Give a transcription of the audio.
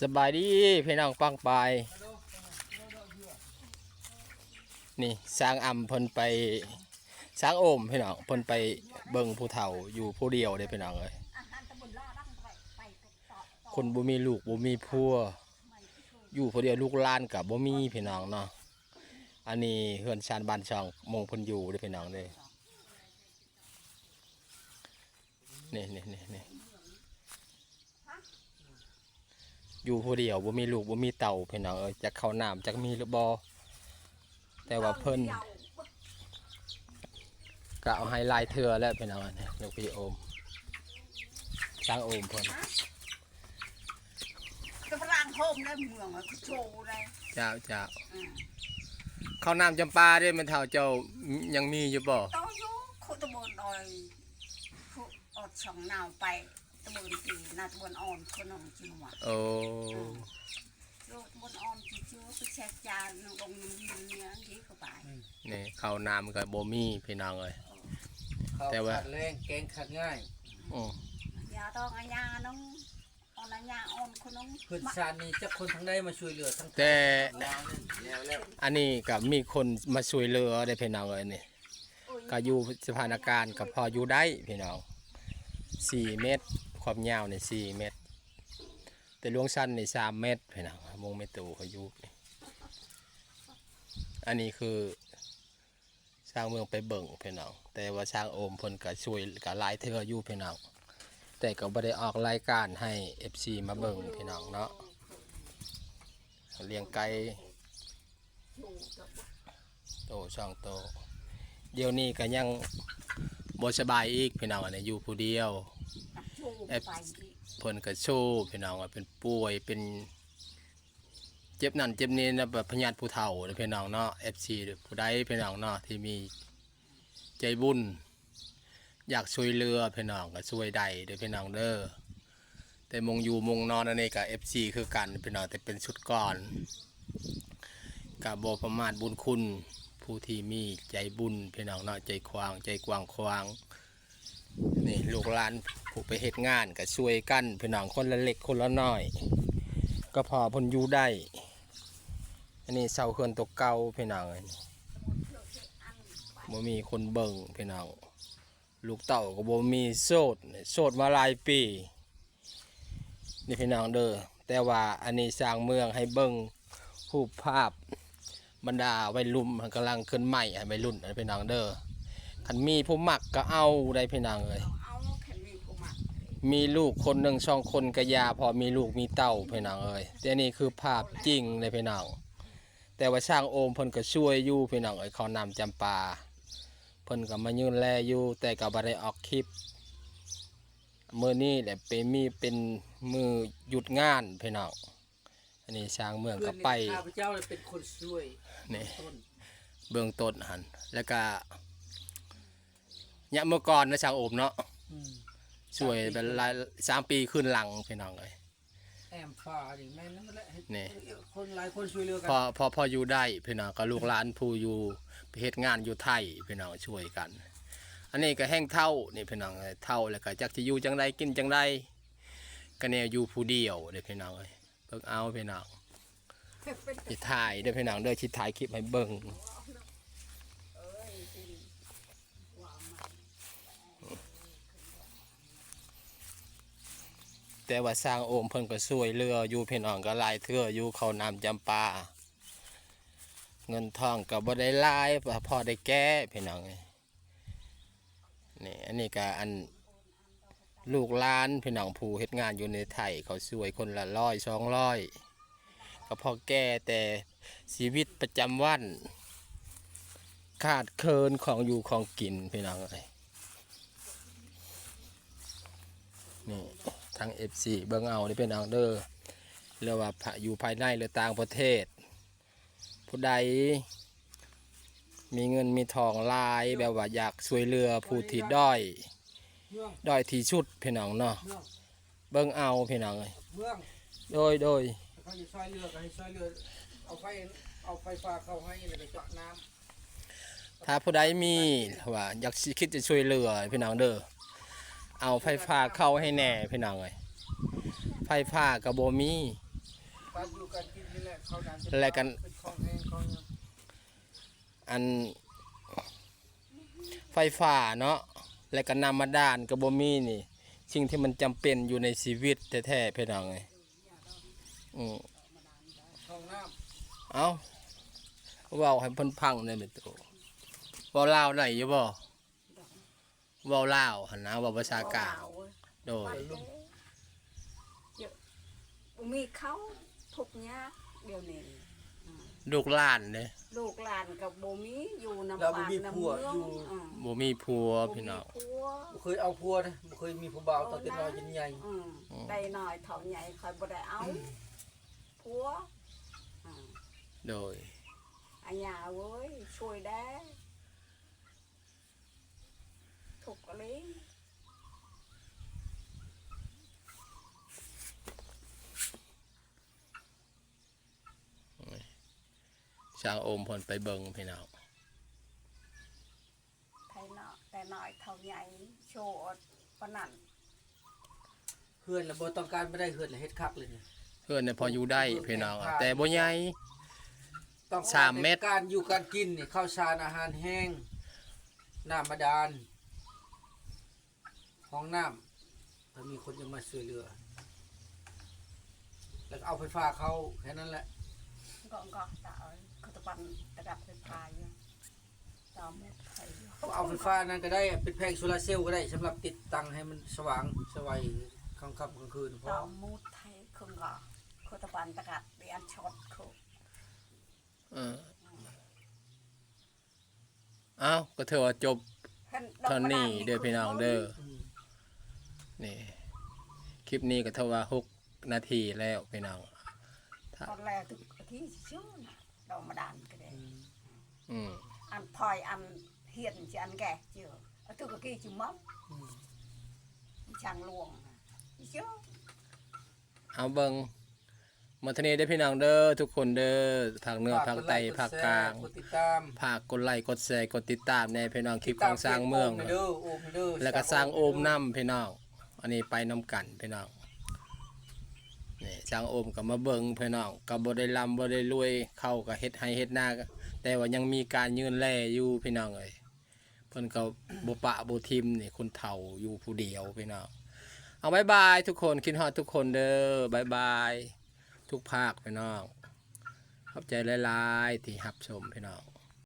สบายดีพี่น้องปังปายนี่สร้างอ่ำเพิ่นไปสร้างโอมพี่น้องเพิ่นไปเบิ่งผู้เฒ่าอยู่ผู้เดียวเด้พี่น้องเอ้ยคนบ่มีลูกบ่มีผัวอยู่ผู้เดียวลูกหลานกับบ่มีพี่น้องเนาะอันนี้เฮือนชานบ้านช่องมงเพิ่นอยู่เด้พี่น้องเด้นี่นี่นี่นี่ อยู่ผู้เดียวบ่มีลูกบ่มีเต่าพี่น้องเอ้ยจักเข้าน้ำจักมีหรือบ่แต่ว่าเพิ่นก็เอาให้ลายเทือแล้วเป็นเอาอันนี้ยกพี่โอมสร้างโอมเพิ่นจะพลังโฮมได้เมืองอะคือโชว์ได้เจ้าเจ้าอืมข้าวน้ำจำปาเด้มันเท่าเจ้ายังมีอยู่บ่ต่ออยู่คุณตะบุญออยคุณอดช่องนาวไป ตะบุญตีนาตะบุญอ่อนคนน้องจินหวะโอ้โยตะบุญอ่อนจิจูไปแช่จานน้ององค์น้ำเนื้อยี่เข้าไปนี่ข้าวน้ำก็บ่มีพี่น้องเอ้ยข้าวแต่ว่าขัดแรงแกงขัดง่ายอือยาต้องอายาน้องอ่อนอายาอ่อนคนน้องพื้นชาตินี้จะคนทั้งใดมาช่วยเหลือทั้งแต่แล้วแล้วแล้วอันนี้ก็มีคนมาช่วยเหลือได้พี่น้องเอ้ยนี่ก็อยู่สถานการณ์ก็พออยู่ได้พี่น้อง4เมตร ความยาวนี่4เมตร แต่ลวงสั้นในี่3เมตรพี่น้องวงเมตูเขายู่นี่อันนี้คือสร้างเมืองไปเบิ่งพี่น้องแต่ว่าสร้างโอมพิ่นก็ช่วยก็หลายเธออยู่พี่น้องแต่ก็บ่ได้ออกรายการให้ FC มาเบิ่งพี่น้องเนาะเลี้ยงไก่โตช่องโต เดี๋ยวนี้ก็ยัง บ่สบายอีกพี่น้องอันนี้อยู่ผู้เดียวโชว์ไปที่เพิ่นก็โชว์พี่น้องว่าเป็นป่วยเป็น เจ็บนั่นเจ็บนี่นะแบบพญาติผู้เฒ่าเด้อพี่น้องเนาะ FC เด้อผู้ใดพี่น้องเนาะที่มีใจบุญอยากช่วยเหลือพี่น้องก็ช่วยได้เด้อพี่น้องเด้อแต่มงอยู่มงนอนอันนี้ก็ FC คือกันพี่น้องแต่เป็นชุดก่อนก็บ่ประมาทบุญคุณ ผู้ที่มีใจบุญพี่น้องเนาะใจกว้าง ใจกว้างขวางนี่ลูกหลานผู้ไปเฮ็ดงานก็ช่วยกันพี่น้องคนละเล็กคนละน้อย ก็พอเพนอยู่ได้ อันนี้เสาเขื่อนตัวเก่าพี่น้องอันนี้บ่มีคนเบิ่งพี่น้องลูกเต่าก็บ่มีโสดโสดมาหลายปีนี่พี่น้องเด้อแต่ว่าอันนี้สร้างเมืองให้เบิ่งรูปภาพ บรรดาวัยรุ่นมันกำลังขึ้นใหม่ให้วัยรุ่นให้พี่น้องเด้อคันมีผู้มักก็เอาได้พี่น้องเอ้ยเอาแค่นี้กูมามีลูกคนหนึ่งสองคนกะยา พอมีลูกมีเต้าพี่น้องเอ้ยแต่นี่คือภาพจริงเลยพี่น้องแต่ว่าช่างโอมเพิ่นก็ช่วยอยู่พี่น้องเอ้ยเขานำจำปาเพิ่นก็มายืนแลอยู่แต่ก็บ่ได้ออกคลิปมื้อนี้แหละเป็นมีเป็นมือหยุดงานพี่น้อง อันนี้ช่างเมืองก็ไปข้าพเจ้าเลยเป็นคนช่วยนี่ต้นเบื้องต้นหันแล้วก็เนี่ยเมื่อก่อนนะช่างโอมเนาะอืมช่วยเป็นหลายสามปีขึ้นหลังพี่น้องเอ้ยแอมฟ้าอย่างแม่นนั่นแหละให้นี่คนหลายคนช่วยเหลือกัพอพอพออยู่ได้พี่น้องก็ลูกหลานผู้อยู่ไปเฮ็ดงานอยู่ไทยพี่น้องช่วยกัน อันนี้ก็แห้งเท่านี่พี่น้องเอ้ยเท่าแล้วก็จักจะอยู่จังใดกินจังใดก็แนวอยู่ผู้เดียวเด้อพี่น้องเอ้ย เบิ่งเอาพี่น้องสิถ่ายเด้อพี่น้องเด้อสิถ่ายคลิปให้เบิ่งแต่ว่าสร้างโอมเพิ่นก็ช่วยเหลืออยู่พี่น้องก็ลายเทืออยู่เขาน้ำจำปาเงินทองก็บ่ได้ลายพอได้แก้พี่น้องนี่อันนี้ก็อัน ลูกหลานพี่น้องผู้เฮ็ดงานอยู่ในไทยเขาช่วยคนละร้อยสองร้อยก็พอแก้แต่ชีวิตประจำวัน ขาดเคินของอยู่ของกินพี่น้องเอ้ยนี่ทั้ง FC เบิ่งเอานี่เป็นเอาเด้อเรียกว่าอยู่ภายในหรือต่างประเทศ ผู้ใด มีเงินมีทองลายแบบว่าอยากช่วยเหลือผู้ที่ด้อย ด้อยที่ชุดพี่น้องเนาะเมืองเบิ่งเอาพี่น้องเอ้ยเมืองโดยโดยเขาจะช่วยเหลือก็ให้ช่วยเหลือเอาไฟเอาไฟฟ้าเข้าให้แล้วก็เจาะน้ถ้าผู้ใดมีว่าอยากสิคิดจะช่วยเหลือพี่น้องเด้อเอาไฟฟ้าเข้าให้แน่พี่น้องเอ้ยไฟฟ้าก็บ่มีำการอยู่การกินนี่แหละเขานั้นและกันเป็นของแห้งของหยังอันไฟฟ้าเนาะ และก็น้ำมาด้านก็บ่มีนี่สิ่งที่มันจำเป็นอยู่ในชีวิตแท้ๆพี่น้องเอ้ยอืมของน้เอาเว้าให้เพิ่นพังได้แม่ตู่เว้าลาวได้อยู่บ่เว้าลาวหั่นนะเว้าภาษากลางโดยเยอะมีเขาทุกเนี้ยากเดี๋ยวนี้ ลูกหลานเด้ลูกหลานกับโบมีอยู่น้ำเราปาบ่นมีน้ำผัวเมือองยู่อืมบ่มีผัวพี่น้องบ่มีผัว บ่เคยเอาผัวนะบ่เคยมีผู้บ่าวตอนเป็นน้อยจนใหญ่อืมได้หน่อยเท่าใหญ่คอยบ่ได้เอาผัวอืมโดยอันยาเว้ยช่วยได้ถูกอะไร ช่างโอมเพิ่นไปเบิ่งพี่น้องไทยเนาะแต่หน่อยเท่าใหญ่โชว์อดปานนันเฮือนแล้วบ่ต้องการบ่ได้เฮือนแล้วเฮ็ดคักเลยเนี่ยเพื่อนเนี่ยพออยู่ได้พี่น้องอะแต่บ่ใหญ่ ต้องสามเม็ด การอยู่การกินนี่ข้าวสารอาหารแห้งน้ำบาดาลห้องน้ำถ้ามีคนจะมาช่วยเหลือ แล้วก็เอาไฟฟ้าเขาแค่นั้นแหละ ก็ก็ตาเอ้ยเขา ตะปันตะดับไฟฟ้าอยู่ตามเม็ดไทยอยู่เอาไฟฟ้านั้นก็ได้เป็นแผงโซลาร์เซลล์ก็ได้สำหรับติดตั้งให้มันสว่างสวัยกลางค่ำกลางคืนเพตาราะมมูดไทยคงก็เขาตะปันตะกัดเรียนช็อตเขาเออเอ้าก็ถือว่าจบเห็นดกเท่านี้มะาวเด้อพี่น้องเด้ออืมนี่คลิปนี้ก็เท่าว่าหกนาทีแล้วพี่น้องตอนแรกทุกอาที่ชื่อนะ ดอกมาดานก็ได้อืมอืมอันพลอยอันเฮียนจะอันแก่เจอเอาทุกอาที่จุมับอืมช่างลวงเชื่อเอาเบิ่งมาทางนี้ได้อพี่น้องเด้อทุกคนเด้อภาคเหนือภาคใต้ภาคกลางกดติดตามภาคกดไลค์กดแชร์กดติดตามในพี่น้องคลิปของสร้างเมืองติดตาพจโมเด้อโอมเด้อแล้วก็สร้างโอมน้ำพี่น้องอันนี้ไปน้ำกันพี่น้อง นี่สร้างโอมกับมาเบิงพี่น้องกับบ่ได้ลำบ่ได้รวยเข้ากับเฮ็ดให้เฮ็ดหน้าแต่ว่ายังมีการยืนแล่อยู่พี่น้องเอ้ยเพิ่นก็บ่ปะบ่ทิมนี่คนเฒ่าอยู่ผู้เดียวพี่น้องเอาบายบายทุกคนคิดฮอดทุกคนเด้อบายบายทุกภาคพี่น้องขอบใจหลายๆที่รับชมพี่น้อง